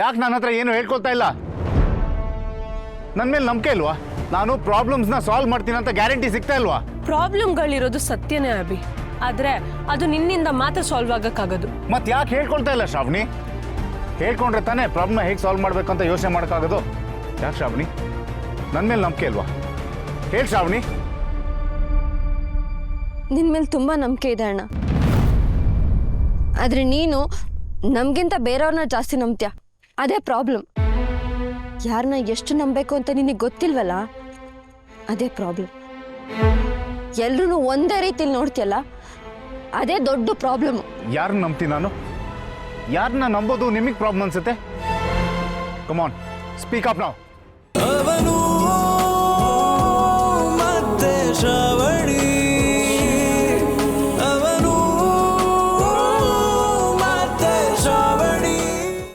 ಯಾಕೆ ನನ್ನ ಹತ್ರ ಏನು ಹೇಳ್ಕೊಳ್ತಾ ಇಲ್ಲ? ನನ್ನ ಮೇಲೆ ನಂಬಿಕೆ ಇಲ್ವಾ? ನಾನು ಪ್ರಾಬ್ಲಮ್ಸ್ನ ಸಾಲ್ವ್ ಮಾಡ್ತೀನಿ ಅಂತ ಗ್ಯಾರಂಟಿ ಸಿಗ್ತಾ ಇಲ್ವಾ? ಪ್ರಾಬ್ಲಮ್ಗಳಿರೋದು ಸತ್ಯನೇ ಅಭಿ. ಆದ್ರೆ ಅದು ನಿನ್ನಿಂದ ಮಾತ್ರ ಸಾಲ್ವ್ ಆಗಕ್ಕಾಗೋದು. ಮತ್ತೆ ಯಾಕೆ ಹೇಳ್ಕೊಳ್ತಾ ಇಲ್ಲ ಶ್ರಾವಣಿ? ಹೇಳ್ಕೊಂಡ್ರೆ ತಾನೇ ಪ್ರಾಬ್ಲಮ್ ಹೇಗೆ ಸಾಲ್ವ್ ಮಾಡ್ಬೇಕು ಅಂತ ಯೋಚನೆ ಮಾಡೋಕ್ಕಾಗೋದು? ಯಾಕೆ ಶ್ರಾವಣಿ? ನನ್ನ ಮೇಲೆ ನಂಬಿಕೆ ಇಲ್ವಾ? ಹೇಳಿ ಶ್ರಾವಣಿ. ನಿನ್ನ ಮೇಲೆ ತುಂಬ ನಂಬಿಕೆ ಇದೆ ಅಣ್ಣ. ಆದರೆ ನೀನು ನಮಗಿಂತ ಬೇರೆಯವ್ರನ್ನ ಜಾಸ್ತಿ ನಂಬ್ತೀಯ? ಅದೇ ಪ್ರಾಬ್ಲಮ್ ಯಾರನ್ನ ಎಷ್ಟು ನಂಬಬೇಕು ಅಂತ ನಿನಗೆ ಗೊತ್ತಿಲ್ವಲ್ಲ? ಅದೇ ಪ್ರಾಬ್ಲಮ್ ಎಲ್ರೂ ಒಂದೇ ರೀತಿಲಿ ನೋಡ್ತೀಯಲ್ಲ? ಅದೇ ದೊಡ್ಡ ಪ್ರಾಬ್ಲಮ್ ಯಾರನ್ನ ನಂಬ್ತೀನಿ ನಾನು? ಯಾರನ್ನ ನಂಬೋದು ನಿಮಗೆ ಪ್ರಾಬ್ಲಮ್ ಅನ್ಸುತ್ತೆ? ಕಮಾನ್ ಸ್ಪೀಕ್ ಅಪ್ ನಾವು